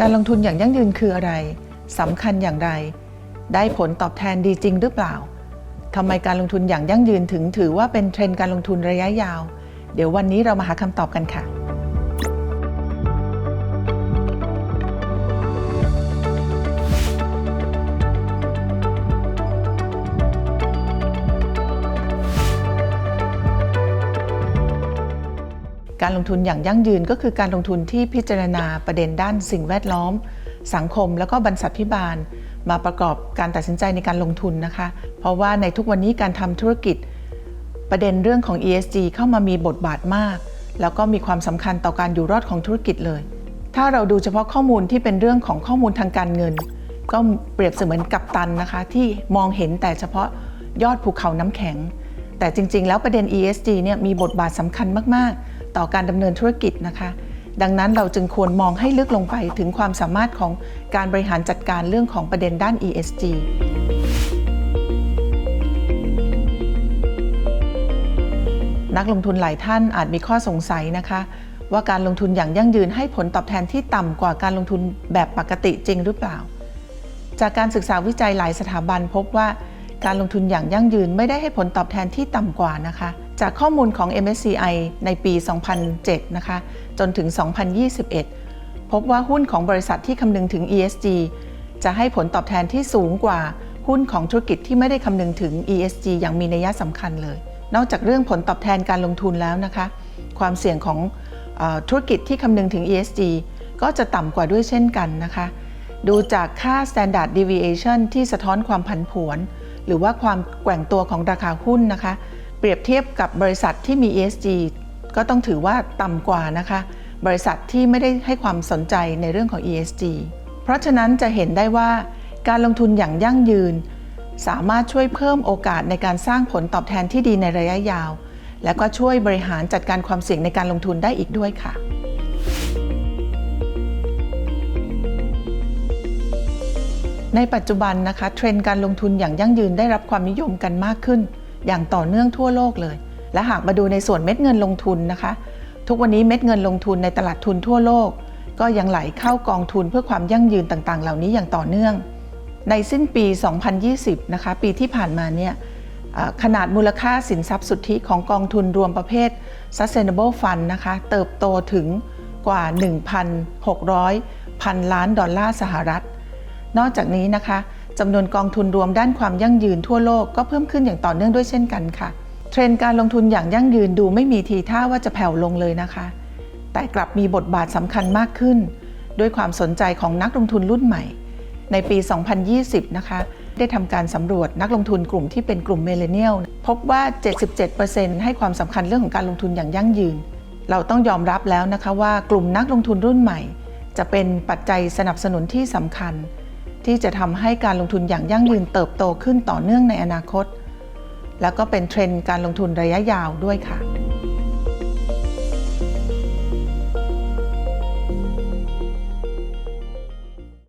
การลงทุนอย่างยั่งยืนคืออะไรสำคัญอย่างไร ได้ผลตอบแทนดีจริงหรือเปล่าทำไมการลงทุนอย่างยั่งยืนถึงถือว่าเป็นเทรนด์การลงทุนระยะยาว เดี๋ยววันนี้เรามาหาคำตอบกันค่ะ การลงทุนอย่างยั่งยืนก็คือการลงทุนที่พิจารณาประเด็นด้านสิ่งแวดล้อม สังคม แล้วก็บรรษัทพิบาล มาประกอบการตัดสินใจในการลงทุนนะคะ เพราะว่าในทุกวันนี้การทำธุรกิจ ประเด็นเรื่องของ ESG เข้ามามีบทบาทมาก แล้วก็มีความสำคัญต่อการอยู่รอดของธุรกิจเลย ถ้าเราดูเฉพาะข้อมูลที่เป็นเรื่องของข้อมูลทางการเงิน ก็เปรียบเสมือนกับตันนะคะ ที่มองเห็นแต่เฉพาะยอดภูเขาน้ำแข็ง แต่จริง ๆ แล้วประเด็น ESG เนี่ยมีบทบาทสำคัญมากๆ ต่อการดำเนินธุรกิจนะคะ ดังนั้นเราจึงควรมองให้ลึกลงไปถึงความสามารถของการบริหารจัดการเรื่องของประเด็นด้าน ESG นักลงทุนหลายท่านอาจมีข้อสงสัยนะคะ ว่าการลงทุนอย่างยั่งยืนให้ผลตอบแทนที่ต่ำกว่าการลงทุนแบบปกติจริงหรือเปล่า จากการศึกษาวิจัยหลายสถาบันพบว่า การลงทุนอย่างยั่งยืนไม่ได้ให้ผลตอบแทนที่ต่ำกว่านะคะ จากข้อมูลของ MSCI ในปี 2007 นะคะ จนถึง 2021 พบว่าหุ้นของบริษัทที่คำนึงถึง ESG จะให้ผลตอบแทนที่สูงกว่าหุ้นของธุรกิจที่ไม่ได้คำนึงถึง ESG อย่างมีนัยสำคัญเลย นอกจากเรื่องผลตอบแทนการลงทุนแล้วนะคะ ความเสี่ยงของอธุรกิจที่คำนึงถึง ESG ก็จะต่ำกว่าด้วยเช่นกันนะคะ ดูจากค่า standard deviation ที่สะท้อนความผันผวน หรือว่าความแกว่งตัวของราคาหุ้นนะคะ เปรียบเทียบกับบริษัทที่มี ESG ก็ต้องถือว่าต่ำกว่านะคะ บริษัทที่ไม่ได้ให้ความสนใจในเรื่องของ ESG เพราะฉะนั้นจะเห็นได้ว่าการลงทุนอย่างยั่งยืน สามารถช่วยเพิ่มโอกาสในการสร้างผลตอบแทนที่ดีในระยะยาว และก็ช่วยบริหารจัดการความเสี่ยงในการลงทุนได้อีกด้วยค่ะในปัจจุบันนะคะเทรนด์การลงทุนอย่างยั่งยืนได้รับความนิยมกันมากขึ้น อย่างต่อเนื่องทั่วโลกเลย และหากมาดูในส่วนเม็ดเงินลงทุนนะคะ ทุกวันนี้เม็ดเงินลงทุนในตลาดทุนทั่วโลก ก็ยังไหลเข้ากองทุนเพื่อความยั่งยืนต่างๆ เหล่านี้อย่างต่อเนื่อง ในสิ้นปี 2020 นะคะ ปีที่ผ่านมาเนี่ยขนาดมูลค่าสินทรัพย์สุทธิของกองทุนรวมประเภท Sustainable Fund นะคะ เติบโตถึงกว่า 1,600พันล้านดอลลาร์สหรัฐ นอกจากนี้นะคะ จำนวนกองทุนรวมด้านความยั่งยืนทั่วโลกก็เพิ่มขึ้นอย่างต่อเนื่องด้วยเช่นกันค่ะ เทรนด์การลงทุนอย่างยั่งยืนดูไม่มีทีท่าว่าจะแผ่วลงเลยนะคะ แต่กลับมีบทบาทสำคัญมากขึ้น ด้วยความสนใจของนักลงทุนรุ่นใหม่ ในปี 2020 นะคะ ได้ทำการสำรวจนักลงทุนกลุ่มที่เป็นกลุ่มเมเลเนียลพบว่า 77%ให้ความสำคัญเรื่องของการลงทุนอย่างยั่งยืน เราต้องยอมรับแล้วนะคะว่ากลุ่มนักลงทุนรุ่นใหม่ จะเป็นปัจจัยสนับสนุนที่สำคัญ ที่จะทำให้การลงทุนอย่างยั่งยืนเติบโตขึ้นต่อเนื่องในอนาคต แล้วก็เป็นเทรนด์การลงทุนระยะยาวด้วยค่ะ